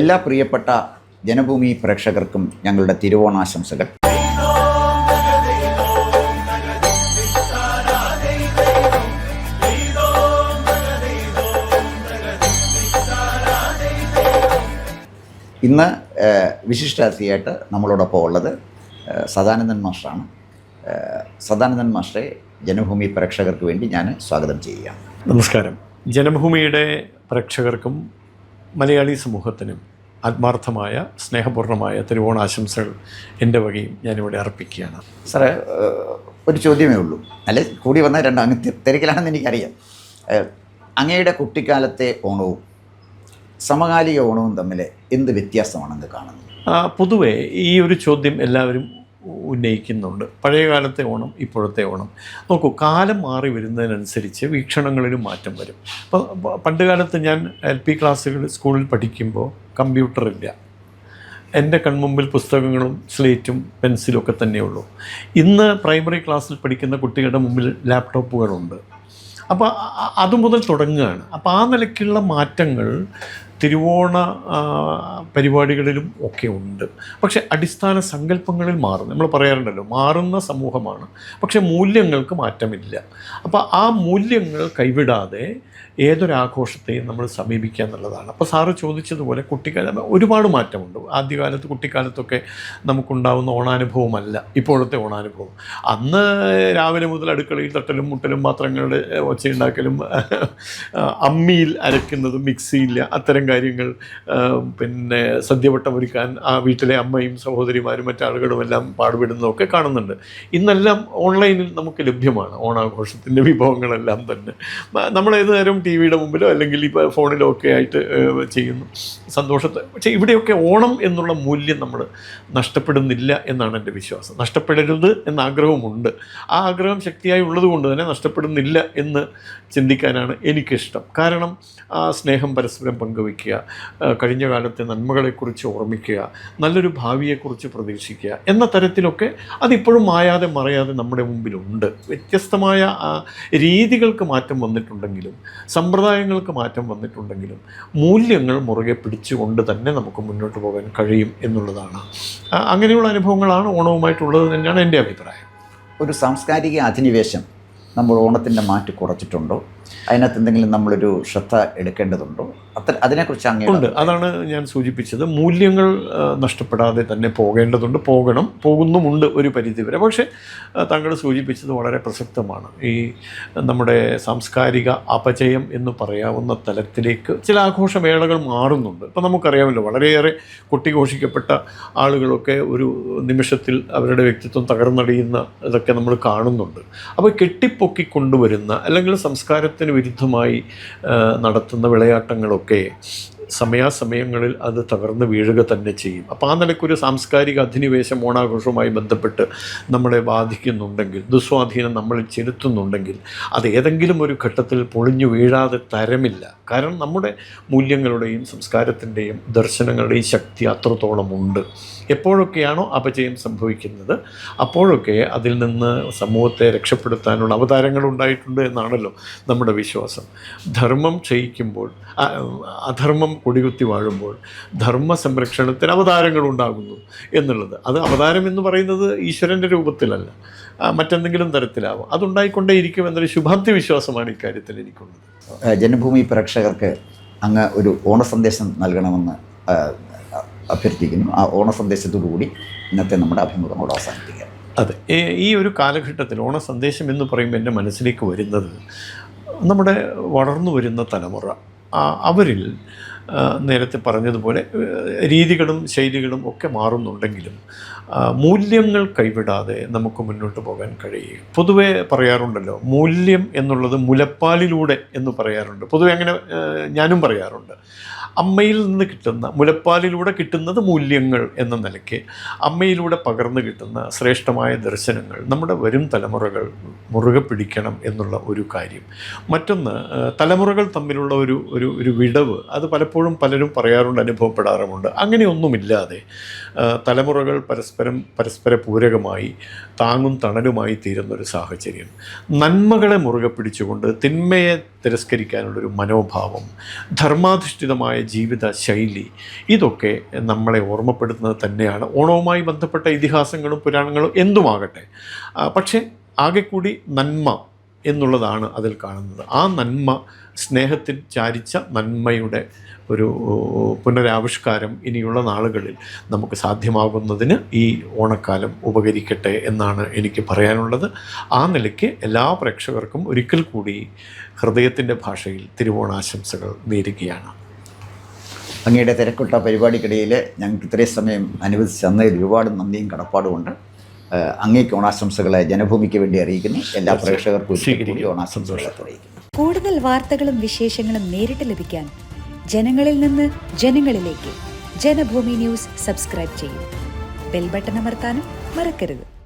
എല്ലാ പ്രിയപ്പെട്ട ജനഭൂമി പ്രേക്ഷകർക്കും ഞങ്ങളുടെ തിരുവോണാശംസകൾ. ഇന്ന് വിശിഷ്ടാതിഥിയായിട്ട് നമ്മളോടൊപ്പം ഉള്ളത് സദാനന്ദൻ മാസ്റ്ററാണ്. സദാനന്ദൻ മാസ്റ്ററെ ജനഭൂമി പ്രേക്ഷകർക്ക് വേണ്ടി ഞാൻ സ്വാഗതം ചെയ്യുകയാണ്. നമസ്കാരം. ജനഭൂമിയുടെ പ്രേക്ഷകർക്കും മലയാളി സമൂഹത്തിനും ആത്മാർത്ഥമായ സ്നേഹപൂർണമായ തിരുവോണാശംസകൾ എന്റെ വകയും ഞാനിവിടെ അർപ്പിക്കുകയാണ്. സാറേ ഒരു ചോദ്യമേ ഉള്ളൂ. അല്ലെ കൂടി വന്ന രണ്ട് അങ്ങ് തിരക്കിലാണെന്ന് എനിക്കറിയാം. അങ്ങയുടെ കുട്ടിക്കാലത്തെ ഓണവും സമകാലിക ഓണവും തമ്മിൽ എന്ത് വ്യത്യാസമാണെന്ന് കാണുന്നത്? പൊതുവേ ഈ ഒരു ചോദ്യം എല്ലാവരും ഉന്നയിക്കുന്നുണ്ട്. പഴയകാലത്തെ ഓണം ഇപ്പോഴത്തെ ഓണം. നോക്കൂ കാലം മാറി വരുന്നതിനനുസരിച്ച് വീക്ഷണങ്ങളിലും മാറ്റം വരും. അപ്പോൾ പണ്ട് കാലത്ത് ഞാൻ എൽ പി ക്ലാസ്സുകൾ സ്കൂളിൽ പഠിക്കുമ്പോൾ കമ്പ്യൂട്ടറില്ല എന്റെ കൺമുമ്പിൽ പുസ്തകങ്ങളും സ്ലേറ്റും പെൻസിലും ഒക്കെ തന്നെയുള്ളൂ ഇന്ന് പ്രൈമറി ക്ലാസ്സിൽ പഠിക്കുന്ന കുട്ടികളുടെ മുമ്പിൽ ലാപ്ടോപ്പുകളുണ്ട്. അപ്പോൾ അത് മുതൽ തുടങ്ങുകയാണ്. അപ്പോൾ ആ നിലയ്ക്കുള്ള മാറ്റങ്ങൾ തിരുവോണ പരിപാടികളിലും ഒക്കെ ഉണ്ട്. പക്ഷേ അടിസ്ഥാന സങ്കല്പങ്ങളിൽ മാറും നമ്മൾ പറയാറുണ്ടല്ലോ മാറുന്ന സമൂഹമാണ്. പക്ഷേ മൂല്യങ്ങൾക്ക് മാറ്റമില്ല. അപ്പോൾ ആ മൂല്യങ്ങൾ കൈവിടാതെ ഏതൊരാഘോഷത്തെയും നമ്മൾ സമീപിക്കുക എന്നുള്ളതാണ്. അപ്പോൾ സാറ് ചോദിച്ചതുപോലെ കുട്ടിക്കാലം ഒരുപാട് മാറ്റമുണ്ട്. ആദ്യകാലത്ത് കുട്ടിക്കാലത്തൊക്കെ നമുക്കുണ്ടാവുന്ന ഓണാനുഭവമല്ല. ഇപ്പോഴത്തെ ഓണാനുഭവം. അന്ന് രാവിലെ മുതൽ അടുക്കളയിൽ തട്ടലും മുട്ടലും പാത്രങ്ങളുടെ ഒച്ചയുണ്ടാക്കലും അമ്മിയിൽ അരയ്ക്കുന്നതും മിക്സിയില്ല അത്തരം കാര്യങ്ങൾ പിന്നെ സദ്യവട്ടം ഒരുക്കാൻ ആ വീട്ടിലെ അമ്മയും സഹോദരിമാരും മറ്റാളുകളും എല്ലാം പാടുപെടുന്നതൊക്കെ കാണുന്നുണ്ട്. ഇന്നെല്ലാം ഓൺലൈനിൽ നമുക്ക് ലഭ്യമാണ്. ഓണാഘോഷത്തിന്റെ വിഭവങ്ങളെല്ലാം തന്നെ. നമ്മൾ ഏത് നേരം ടി വിയുടെ മുമ്പിലോ അല്ലെങ്കിൽ ഇപ്പോൾ ഫോണിലോ ഒക്കെ ആയിട്ട് ചെയ്യുന്നു. സന്തോഷത്തെ പക്ഷേ ഇവിടെയൊക്കെ ഓണം എന്നുള്ള മൂല്യം നമ്മൾ നഷ്ടപ്പെടുന്നില്ല എന്നാണ് എന്റെ വിശ്വാസം. നഷ്ടപ്പെടരുത് എന്ന ആഗ്രഹമുണ്ട് ആ ആഗ്രഹം ശക്തിയായി ഉള്ളതുകൊണ്ട് തന്നെ നഷ്ടപ്പെടുന്നില്ല എന്ന് ചിന്തിക്കാനാണ് എനിക്കിഷ്ടം. കാരണം ആ സ്നേഹം പരസ്പരം പങ്കുവയ്ക്കുക ആ, കഴിഞ്ഞ കാലത്തെ നന്മകളെക്കുറിച്ച് ഓർമ്മിക്കുക നല്ലൊരു ഭാവിയെക്കുറിച്ച് പ്രതീക്ഷിക്കുക എന്ന തരത്തിലൊക്കെ അതിപ്പോഴും മായാതെ മറയാതെ നമ്മുടെ മുമ്പിലുണ്ട്. വ്യത്യസ്തമായ രീതികൾക്ക് മാറ്റം വന്നിട്ടുണ്ടെങ്കിലും സമ്പ്രദായങ്ങൾക്ക് മാറ്റം വന്നിട്ടുണ്ടെങ്കിലും മൂല്യങ്ങൾ മുറുകെ പിടിച്ചുകൊണ്ട് തന്നെ നമുക്ക് മുന്നോട്ട് പോകാൻ കഴിയും എന്നുള്ളതാണ്. അങ്ങനെയുള്ള അനുഭവങ്ങളാണ് ഓണവുമായിട്ടുള്ളത് തന്നെയാണ് എന്റെ അഭിപ്രായം. ഒരു സാംസ്കാരിക അധിനിവേശം. നമ്മൾ ഓണത്തിന്റെ മാറ്റ് കുറച്ചിട്ടുണ്ടോ? അതിനകത്ത് എന്തെങ്കിലും നമ്മളൊരു ശ്രദ്ധ എടുക്കേണ്ടതുണ്ടോ? അത്ര അതിനെക്കുറിച്ച് ഉണ്ട്. അതാണ് ഞാൻ സൂചിപ്പിച്ചത്. മൂല്യങ്ങൾ നഷ്ടപ്പെടാതെ തന്നെ പോകേണ്ടതുണ്ട്. പോകണം. പോകുന്നുമുണ്ട് ഒരു പരിധിവരെ. പക്ഷേ താങ്കൾ സൂചിപ്പിച്ചത് വളരെ പ്രസക്തമാണ്. ഈ നമ്മുടെ സാംസ്കാരിക അപചയം എന്ന് പറയാവുന്ന തലത്തിലേക്ക് ചില ആഘോഷവേളകൾ മാറുന്നുണ്ട്. ഇപ്പം നമുക്കറിയാമല്ലോ വളരെയേറെ കൊട്ടിഘോഷിക്കപ്പെട്ട ആളുകളൊക്കെ ഒരു നിമിഷത്തിൽ അവരുടെ വ്യക്തിത്വം തകർന്നടിയുന്ന ഇതൊക്കെ നമ്മൾ കാണുന്നുണ്ട്. അപ്പോൾ കെട്ടിപ്പൊക്കി കൊണ്ടുവരുന്ന അല്ലെങ്കിൽ സംസ്കാരത്തിന് വിരുദ്ധമായി നടത്തുന്ന വിളയാട്ടങ്ങളൊക്കെ സമയാസമയങ്ങളിൽ അത് തകർന്ന് വീഴുക തന്നെ ചെയ്യും. അപ്പോൾ ആ നിലയ്ക്കൊരു സാംസ്കാരിക അധിനിവേശം ഓണാഘോഷവുമായി ബന്ധപ്പെട്ട് നമ്മളെ ബാധിക്കുന്നുണ്ടെങ്കിൽ ദുസ്വാധീനം നമ്മൾ ചെലുത്തുന്നുണ്ടെങ്കിൽ അത് ഏതെങ്കിലും ഒരു ഘട്ടത്തിൽ പൊളിഞ്ഞു വീഴാതെ തരമില്ല. കാരണം നമ്മുടെ മൂല്യങ്ങളുടെയും സംസ്കാരത്തിന്റെയും ദർശനങ്ങളുടെയും ശക്തി അത്രത്തോളം ഉണ്ട് എപ്പോഴൊക്കെയാണോ അപചയം സംഭവിക്കുന്നത് അപ്പോഴൊക്കെ അതിൽ നിന്ന് സമൂഹത്തെ രക്ഷപ്പെടുത്താനുള്ള അവതാരങ്ങൾ ഉണ്ടായിട്ടുണ്ട് എന്നാണല്ലോ നമ്മുടെ വിശ്വാസം. ധർമ്മം ക്ഷയിക്കുമ്പോൾ അധർമ്മം കൊടികുത്തി വാഴുമ്പോൾ ധർമ്മ സംരക്ഷണത്തിന് അവതാരങ്ങൾ ഉണ്ടാകുന്നു എന്നുള്ളത്. അത് അവതാരം എന്ന് പറയുന്നത് ഈശ്വരന്റെ രൂപത്തിലല്ല മറ്റെന്തെങ്കിലും തരത്തിലാവും. അതുണ്ടായിക്കൊണ്ടേയിരിക്കും എന്നൊരു ശുഭാപ്തി വിശ്വാസമാണ് ഇക്കാര്യത്തിൽ എനിക്കുള്ളത്. ജനഭൂമി പ്രേക്ഷകർക്ക് അങ്ങ് ഒരു ഓണ സന്ദേശം നൽകണമെന്ന് അഭ്യർത്ഥിക്കുന്നു. ആ ഓണ സന്ദേശത്തോടുകൂടി ഇന്നത്തെ നമ്മുടെ അഭിമുഖം കൂടെ അവസാനിപ്പിക്കാം. അതെ. ഈ- ഒരു കാലഘട്ടത്തിൽ ഓണ സന്ദേശം എന്ന് പറയുമ്പോൾ എന്റെ മനസ്സിലേക്ക് വരുന്നത് നമ്മുടെ വളർന്നു വരുന്ന തലമുറ അവരിൽ നേരത്തെ പറഞ്ഞതുപോലെ രീതികളും ശൈലികളും ഒക്കെ മാറുന്നുണ്ടെങ്കിലും മൂല്യങ്ങൾ കൈവിടാതെ നമുക്ക് മുന്നോട്ട് പോകാൻ കഴിയും പൊതുവെ പറയാറുണ്ടല്ലോ മൂല്യം എന്നുള്ളത് മുലപ്പാലിലൂടെ എന്ന് പറയാറുണ്ട്. പൊതുവെ അങ്ങനെ ഞാനും പറയാറുണ്ട്. അമ്മയിൽ നിന്ന് കിട്ടുന്ന മുലപ്പാലിലൂടെ കിട്ടുന്നത് മൂല്യങ്ങൾ എന്ന നിലയ്ക്ക് അമ്മയിലൂടെ പകർന്നു കിട്ടുന്ന ശ്രേഷ്ഠമായ ദർശനങ്ങൾ നമ്മുടെ വരും തലമുറകൾ മുറുകെ പിടിക്കണം എന്നുള്ള ഒരു കാര്യം. മറ്റൊന്ന് തലമുറകൾ തമ്മിലുള്ള ഒരു ഒരു ഒരു വിടവ് അത് പലപ്പോഴും പലരും പറയാറുണ്ട് അനുഭവപ്പെടാറുമുണ്ട്. അങ്ങനെയൊന്നുമില്ലാതെ തലമുറകൾ പരസ്പരം പരസ്പര പൂരകമായി താങ്ങും തണലുമായി തീരുന്നൊരു സാഹചര്യം. നന്മകളെ മുറുകെ പിടിച്ചുകൊണ്ട് തിന്മയെ തിരസ്കരിക്കാനുള്ളൊരു മനോഭാവം ധർമാധിഷ്ഠിതമായ ജീവിത ശൈലി ഇതൊക്കെ നമ്മളെ ഓർമ്മപ്പെടുത്തുന്നത് തന്നെയാണ്. ഓണവുമായി ബന്ധപ്പെട്ട ഇതിഹാസങ്ങളും പുരാണങ്ങളും എന്തുമാകട്ടെ. പക്ഷേ ആകെക്കൂടി കൂടി നന്മ എന്നുള്ളതാണ് അതിൽ കാണുന്നത്. ആ നന്മ സ്നേഹത്തിൽ ചാരിച്ച നന്മയുടെ ഒരു പുനരാവിഷ്കാരം ഇനിയുള്ള നാളുകളിൽ നമുക്ക് സാധ്യമാകുന്നതിന് ഈ ഓണക്കാലം ഉപകരിക്കട്ടെ എന്നാണ് എനിക്ക് പറയാനുള്ളത്. ആ നിലയ്ക്ക് എല്ലാ പ്രേക്ഷകർക്കും ഒരിക്കൽ കൂടി ഹൃദയത്തിന്റെ ഭാഷയിൽ തിരുവോണാശംസകൾ നേരുകയാണ്. അങ്ങയുടെ തിരക്കുട്ട പരിപാടിക്കിടയിൽ ഞങ്ങൾക്ക് ഇത്രയും സമയം അനുവദിച്ച് തന്നതിൽ ഒരുപാട് നന്ദിയും കടപ്പാടുമുണ്ട്. അങ്ങേക്ക് ഓണാശംസകളെ ജനഭൂമിക്ക് വേണ്ടി അറിയിക്കുന്നു. എല്ലാ പ്രേക്ഷകർക്കും. ഓണാശംസകളെ അറിയിക്കുന്നു. കൂടുതൽ വാർത്തകളും വിശേഷങ്ങളും നേരിട്ട് ലഭിക്കാൻ ജനങ്ങളിൽ നിന്ന് ജനങ്ങളിലേക്ക് ജനഭൂമി ന്യൂസ് സബ്സ്ക്രൈബ് ചെയ്യും. ബെൽബട്ടൺ അമർത്താനും മറക്കരുത്.